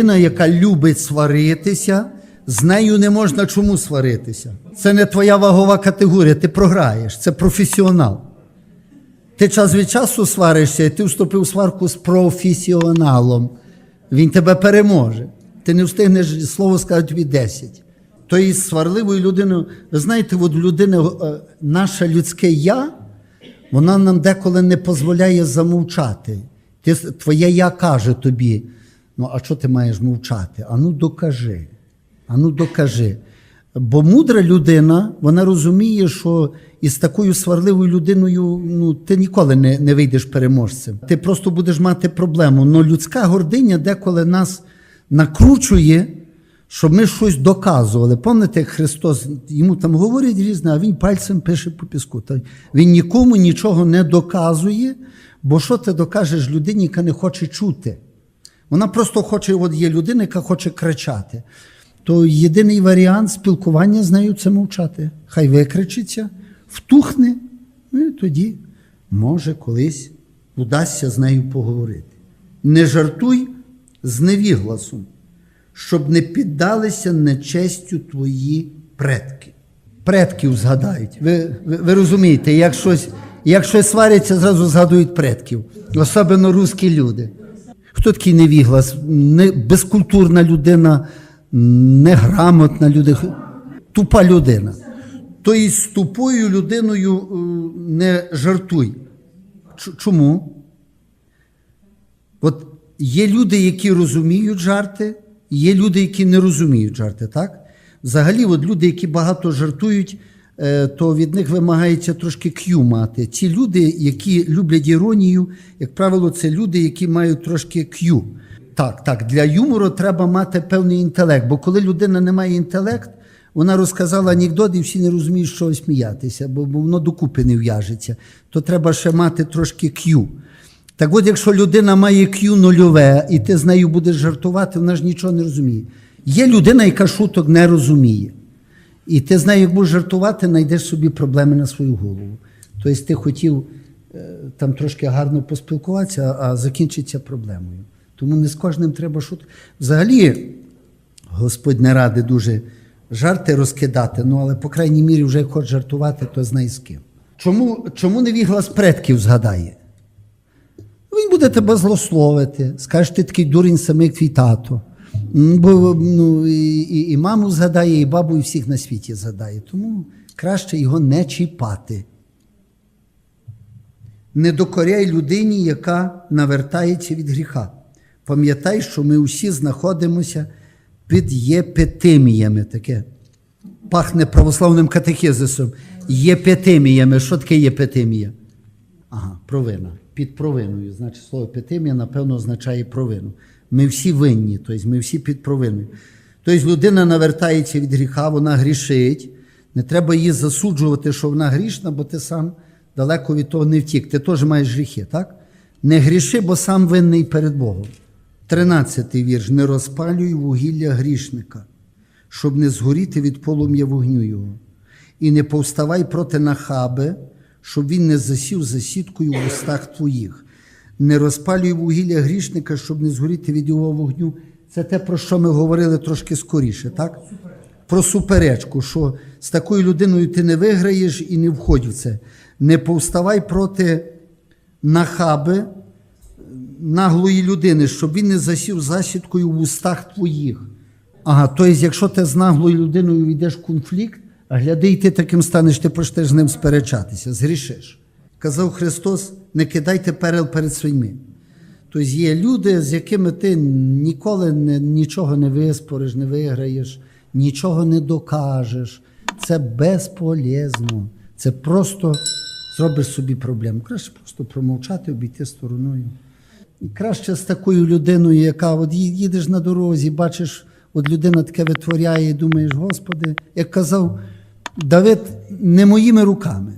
Людина, яка любить сваритися, з нею не можна чому сваритися. Це не твоя вагова категорія, ти програєш, це професіонал. Ти час від часу сваришся, і ти вступив у сварку з професіоналом. Він тебе переможе. Ти не встигнеш слово сказати тобі 10. То із сварливою людиною, ви знаєте, от людина, е, наше людське я, вона нам деколи не дозволяє замовчати. Ти, твоє я каже тобі, ну а що ти маєш мовчати? Ану докажи. Ану докажи. Бо мудра людина, вона розуміє, що із такою сварливою людиною ну, ти ніколи не, не вийдеш переможцем. Ти просто будеш мати проблему. Но людська гординя деколи нас накручує, щоб ми щось доказували. Пам'ятаєте, як Христос йому там говорять різне, а він пальцем пише по піску. Він нікому нічого не доказує, бо що ти докажеш людині, яка не хоче чути? Вона просто хоче, от є людина, яка хоче кричати. То єдиний варіант спілкування з нею це мовчати. Хай викричиться, втухне, ну і тоді може колись вдасться з нею поговорити. Не жартуй з невігласом, щоб не піддалися нечестю твої предки. Предків згадають. Ви, ви, ви розумієте, як щось, як щось свариться, зразу згадують предків, особливо русські люди. Хто такий невіглас? Не, безкультурна людина, неграмотна людина, тупа людина. Тобто з тупою людиною е, не жартуй. Чому? От є люди, які розуміють жарти, є люди, які не розуміють жарти, так? Взагалі, от люди, які багато жартують, то від них вимагається трошки к'ю мати. Ці люди, які люблять іронію, як правило, це люди, які мають трошки к'ю. Так, так, для юмору треба мати певний інтелект, бо коли людина не має інтелект, вона розказала анекдот, і всі не розуміють, що сміятися, бо, воно докупи не в'яжеться. То треба ще мати трошки к'ю. Так от, якщо людина має Q нульове, і ти з нею будеш жартувати, вона ж нічого не розуміє. Є людина, яка шуток не розуміє. І ти з як будеш жартувати, знайдеш собі проблеми на свою голову. Тобто ти хотів е, там трошки гарно поспілкуватися, а закінчиться проблемою. Тому не з кожним треба шутити. Взагалі, Господь не радий дуже жарти розкидати, ну але, по крайній мірі, вже як хочеш жартувати, то знай з ким. Чому, чому не віглас предків згадає? Він буде тебе злословити, скаже, ти такий дурень самий як твій тато. Бо ну, і, і, маму згадає, і бабу, і всіх на світі згадає. Тому краще його не чіпати. Не докоряй людині, яка навертається від гріха. Пам'ятай, що ми усі знаходимося під єпетиміями. Таке пахне православним катехизисом. Єпетиміями. Що таке єпетимія? Ага, провина. Під провиною. Значить, слово епітемія, напевно, означає провину. Ми всі винні, тобто ми всі під провиною. Тобто людина навертається від гріха, вона грішить. Не треба її засуджувати, що вона грішна, бо ти сам далеко від того не втік. Ти теж маєш гріхи, так? Не гріши, бо сам винний перед Богом. Тринадцятий вірш. Не розпалюй вугілля грішника, щоб не згоріти від полум'я вогню його. І не повставай проти нахаби, щоб він не засів за сіткою в устах твоїх. Не розпалюй вугілля грішника, щоб не згоріти від його вогню. Це те, про що ми говорили трошки скоріше, так? Про суперечку, що з такою людиною ти не виграєш і не входь в це. Не повставай проти нахаби, наглої людини, щоб він не засів засідкою в устах твоїх. Ага, тобто, якщо ти з наглою людиною війдеш в конфлікт, а гляди, і ти таким станеш, ти почнеш з ним сперечатися, згрішиш. Казав Христос: не кидайте перел перед свиньми. Тобто є люди, з якими ти ніколи не, нічого не виспориш, не виграєш, нічого не докажеш. Це безполезно. Це просто зробиш собі проблему. Краще просто промовчати, обійти стороною. Краще з такою людиною, яка от їдеш на дорозі, бачиш, от людина таке витворяє, і думаєш, Господи, як казав Давид, не моїми руками.